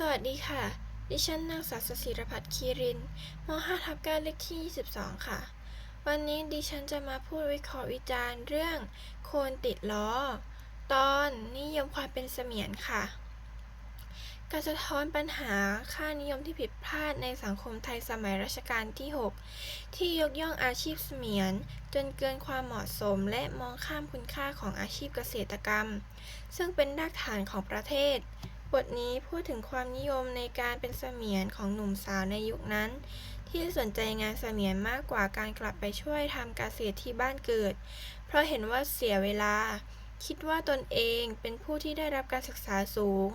สวัสดีค่ะ ดิฉันนางสาวสศิรพัฒน์คีรินม 5 ทับ9เลขที่ 22 ค่ะ วันนี้ดิฉันจะมาพูดวิเคราะห์วิจารณ์เรื่อง โคนติดล้อ ตอนนิยมความเป็นเสมียนค่ะ การสะท้อนปัญหาค่านิยมที่ผิดพลาดในสังคมไทยสมัยรัชกาลที่ 6 ที่ยกย่องอาชีพเสมียน จนเกินความเหมาะสมและมองข้ามคุณค่าของอาชีพเกษตรกรรม ซึ่งเป็นรากฐานของประเทศ บทนี้พูดถึงความนิยมในการเป็นเสมียนของหนุ่มสาวในยุคนั้น ที่สนใจงานเสมียนมากกว่าการกลับไปช่วยทำเกษตรที่บ้านเกิด เพราะเห็นว่าเสียเวลา คิดว่าตนเองเป็นผู้ที่ได้รับการศึกษาสูง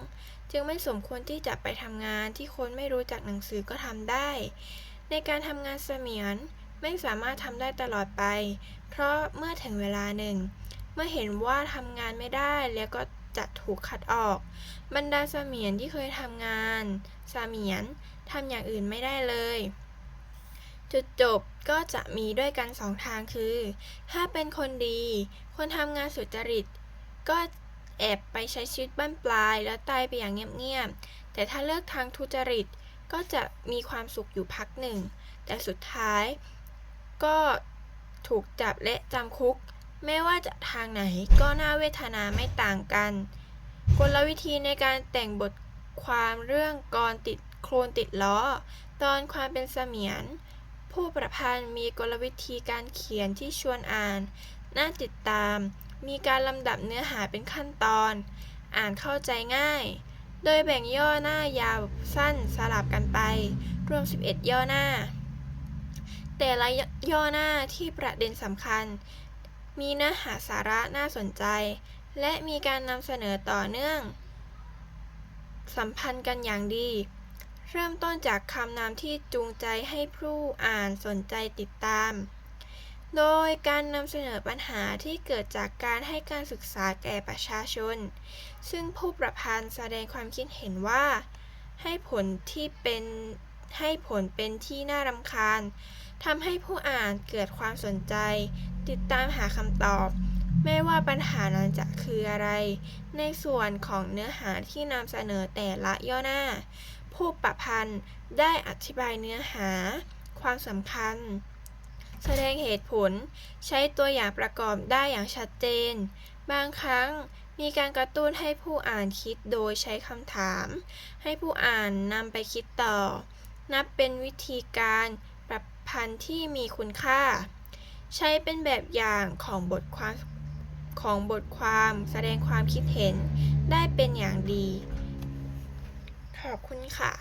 จึงไม่สมควรที่จะไปทำงานที่คนไม่รู้จักหนังสือก็ทำได้ ในการทำงานเสมียนไม่สามารถทำได้ตลอดไป เพราะเมื่อถึงเวลาหนึ่ง เมื่อเห็นว่าทำงานไม่ได้แล้วก็ จะถูกคัดออก บรรดาเสมียนที่เคยทำงานเสมียนทำอย่างอื่นไม่ได้เลย จุดจบก็จะมีด้วยกันสองทางคือ ถ้าเป็นคนดี คนทำงานสุจริต ก็แอบไปใช้ชีวิตบ้านปลายแล้วตายไปอย่างเงียบๆ แต่ถ้าเลือกทางทุจริตก็จะมีความสุขอยู่พักหนึ่ง แต่สุดท้ายก็ถูกจับและจำคุก ไม่ว่าจะทางไหนก็น่าเวทนาไม่ต่างกัน กลวิธีในการแต่งบทความเรื่องกรติดโคลนติดล้อ ตอนความเป็นเสมียน ผู้ประพันธ์มีกลวิธีการเขียนที่ชวนอ่าน น่าติดตาม มีการลำดับเนื้อหาเป็นขั้นตอน อ่านเข้าใจง่าย โดยแบ่งย่อหน้ายาวสั้นสลับกันไป รวม 11 ย่อหน้า แต่ละย่อหน้าที่ประเด็นสำคัญ มีเนื้อหาสาระน่าสนใจ และมีการนำเสนอต่อเนื่อง สัมพันธ์กันอย่างดี เริ่มต้นจากคำนำที่จูงใจให้ผู้อ่านสนใจติดตาม โดยการนำเสนอปัญหาที่เกิดจากการให้การศึกษาแก่ประชาชน ซึ่งผู้ประพันธ์แสดงความคิดเห็นว่า ให้ผลที่เป็นให้ผลเป็นที่น่ารำคาญทำให้ผู้อ่านเกิดความสนใจ ติดตามหาคำตอบ ไม่ว่าปัญหานั้นจะคืออะไร ในส่วนของเนื้อหาที่นำเสนอแต่ละย่อหน้า ผู้ประพันธ์ได้อธิบายเนื้อหา ความสำคัญ แสดงเหตุผล ใช้ตัวอย่างประกอบได้อย่างชัดเจน บางครั้งมีการกระตุ้นให้ผู้อ่านคิดโดยใช้คำถาม ให้ผู้อ่านนำไปคิดต่อ นับเป็นวิธีการปรับพันธ์ที่มีคุณค่า ใช้เป็นแบบอย่างของบทความของบทความแสดงความคิดเห็นได้เป็นอย่างดี ขอบคุณค่ะ